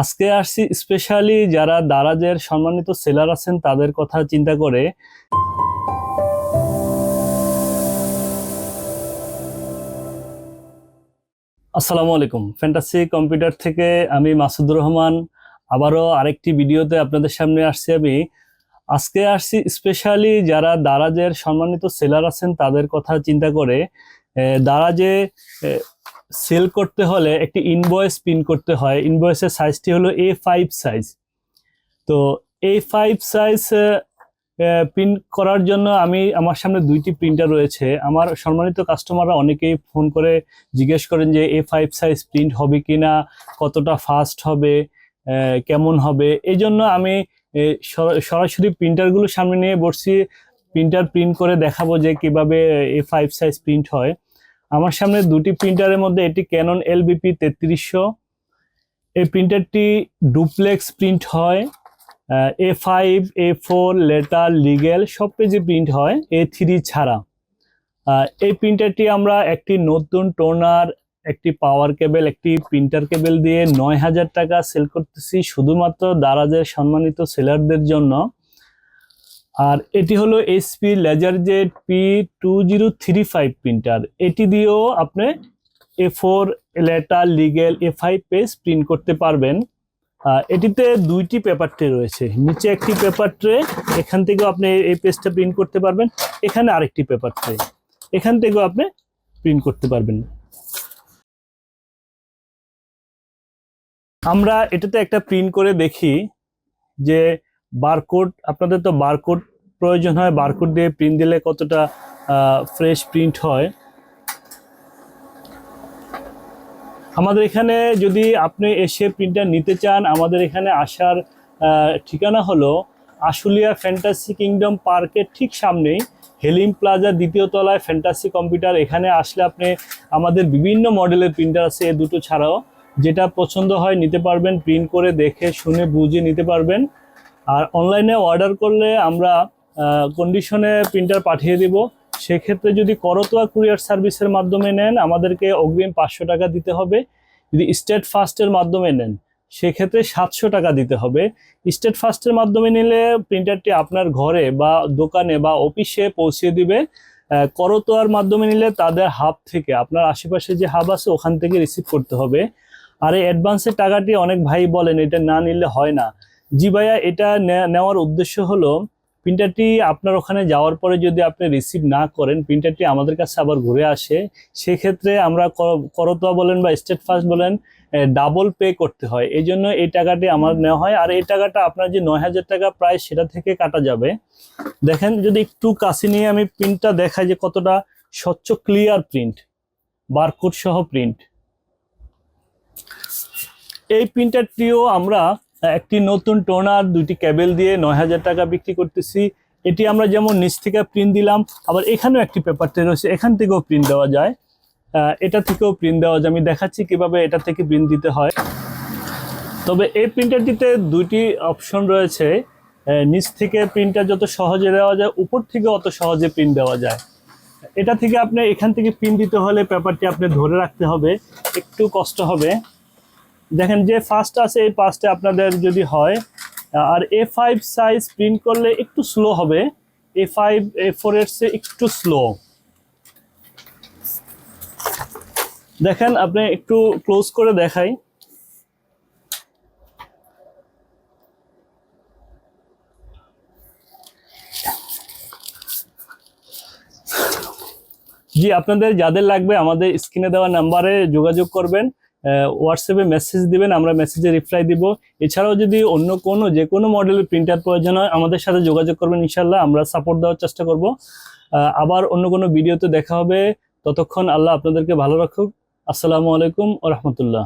আজকে আসছি স্পেশালি যারা দারাজের সম্মানিত সেলার আছেন, তাদের কথা চিন্তা করে। আসসালামু আলাইকুম। ফ্যান্টাসি কম্পিউটার থেকে আমি মাসুদুর রহমান। আবারও আরেকটি ভিডিওতে আপনাদের সামনে আসছি আমি। আজকে আসছি স্পেশালি যারা দারাজের সম্মানিত সেলার আছেন, তাদের কথা চিন্তা করে। দারাজে সেল করতে হলে একটি ইনভয়েস প্রিন্ট করতে হয়। ইনভয়েসের সাইজটি হলো এ ফাইভ সাইজ তো এ ফাইভ সাইজ প্রিন্ট করার জন্য আমি আমার সামনে দুইটি প্রিন্টার রয়েছে। আমার সম্মানিত কাস্টমাররা অনেকেই ফোন করে জিজ্ঞেস করেন যে এ ফাইভ সাইজ প্রিন্ট হবে কিনা, কতটা ফাস্ট হবে কেমন হবে? এই জন্য আমি সরাসরি প্রিন্টারগুলো সামনে নিয়ে বসছি। প্রিন্টার প্রিন্ট করে দেখাবো যে কীভাবে এ ফাইভ সাইজ প্রিন্ট হয়। আমার সামনে দুটি প্রিন্টারের মধ্যে এটি ক্যানন এলবিপি তেত্রিশশো। এই প্রিন্টারটি ডুপ্লেক্স প্রিন্ট হয় A five A four letter legal সব পেজে প্রিন্ট হয় এ থ্রি ছাড়া। এই প্রিন্টারটি আমরা একটি নতুন টোনার, একটি পাওয়ার কেবেল, একটি প্রিন্টার কেবেল দিয়ে নয় হাজার টাকা সেল করতেছি, শুধুমাত্র দারাজের সম্মানিত সেলারদের জন্য। আর এটি হলো SP laser Z P two zero three five printer এটি দিয়েও আপনি A four letter legal A five page print করতে পারবেন। এটিতে দুইটি পেপার ট্রে রয়েছে। নিচে একটি পেপার ট্রে এখান থেকেও আপনি এই পেজটা প্রিন্ট করতে পারবেন। এখানে আরেকটি পেপার ট্রে এখান থেকেও আপনি প্রিন্ট করতে পারবেন। আমরা এটাতে একটা প্রিন্ট করে দেখি যে বারকোড আপনাদের তো বারকোড প্রয়োজন হয় বারকোড দিয়ে প্রিন্ট দিলে কতটা ফ্রেশ প্রিন্ট হয়। আমাদের এখানে যদি আপনি এসে প্রিন্টার নিতে চান, আমাদের এখানে আসার ঠিকানা হলো আশুলিয়া ফ্যান্টাসি কিংডম পার্কের ঠিক সামনেই হেলিম প্লাজা দ্বিতীয় তলায় ফ্যান্টাসি কম্পিউটার এখানে আসলে আপনি আমাদের বিভিন্ন মডেলের প্রিন্টার আছে এ দুটো ছাড়াও। যেটা পছন্দ হয় নিতে পারবেন প্রিন্ট করে দেখে, শুনে, বুঝে নিতে পারবেন। আর অনলাইনে অর্ডার করলে আমরা কন্ডিশনে প্রিন্টার পাঠিয়ে দিব। সেক্ষেত্রে যদি করতোয়া কুরিয়ার সার্ভিসের মাধ্যমে নেন, আমাদেরকে অগ্রিম পাঁচশো টাকা দিতে হবে। যদি স্টেট ফাস্টের মাধ্যমে নেন, সেক্ষেত্রে সাতশো টাকা দিতে হবে। স্টেট ফাস্টের মাধ্যমে নিলে প্রিন্টারটি আপনার ঘরে বা দোকানে বা অফিসে পৌঁছে দিবে। করতোয়ার মাধ্যমে নিলে তাদের হাব থেকে, আপনার আশেপাশে যে হাব আছে, ওখান থেকে রিসিভ করতে হবে। আর এই অ্যাডভান্সের টাকাটি অনেক ভাই বলেন, এটা না নিলে হয় না। জি ভাইয়া, এটা নেওয়ার উদ্দেশ্য হলো প্রিন্টারটি আপনার ওখানে যাওয়ার পরে যদি আপনি রিসিভ না করেন প্রিন্টারটি আমাদের কাছে আবার ঘুরে আসে। সেক্ষেত্রে আমরা কর- করতোয়া বলেন বা স্টেট ফার্স্ট বলেন ডাবল পে করতে হয়। এই জন্য এই টাকাটি আমার নেওয়া হয়। আর এই টাকাটা আপনার যে নয় হাজার টাকা প্রায় সেটা থেকে কাটা যাবে। দেখেন, যদি একটু কাছে নিয়ে আমি প্রিন্টটা দেখাই যে কতটা স্বচ্ছ ক্লিয়ার প্রিন্ট বারকোড সহ প্রিন্ট এই প্রিন্টারটিও আমরা একটি নতুন টোনার, দুইটি ক্যাবেল দিয়ে নয় হাজার টাকা বিক্রি করতেছি। এটি আমরা যেমন নিচ থেকে প্রিন্ট দিলাম, আবার এখানেও একটি পেপার রয়েছে, এখান থেকেও প্রিন্ট দেওয়া যায়। এটা থেকেও প্রিন্ট দেওয়া যায়। আমি দেখাচ্ছি কীভাবে এটা থেকে প্রিন্ট দিতে হয়। তবে এই প্রিন্টারটিতে দুইটি অপশন রয়েছে। নিচ থেকে প্রিন্টার যত সহজে দেওয়া যায়, উপর থেকে অত সহজে প্রিন্ট দেওয়া যায়। এটা থেকে আপনি এখান থেকে প্রিন্ট দিতে হলে পেপারটি আপনি ধরে রাখতে হবে। একটু কষ্ট হবে। দেখেন যে ফার্স্ট আছে, এই পাঁচটা আপনাদের যদি হয়, আর এ ফাইভ সাইজ প্রিন্ট করলে একটু স্লো হবে। এ ফাইভ এ ফোর এর চেয়ে একটু স্লো দেখেন, আপনি একটু ক্লোজ করে দেখাই। জি, আপনাদের যাদের লাগবে আমাদের স্ক্রিনে দেওয়া নাম্বারে যোগাযোগ করবেন। হোয়াটসঅ্যাপে মেসেজ দিবেন, আমরা মেসেজে রিপ্লাই দিব। এছাড়াও যদি অন্য কোনো, যে কোনো মডেলের প্রিন্টার প্রয়োজন হয়, আমাদের সাথে যোগাযোগ করবেন ইনশাল্লাহ আমরা সাপোর্ট দেওয়ার চেষ্টা করব। আবার অন্য কোনো ভিডিওতে দেখা হবে। ততক্ষণ আল্লাহ আপনাদেরকে ভালো রাখুক। আসসালামু আলাইকুম ও রহমতুল্লাহ।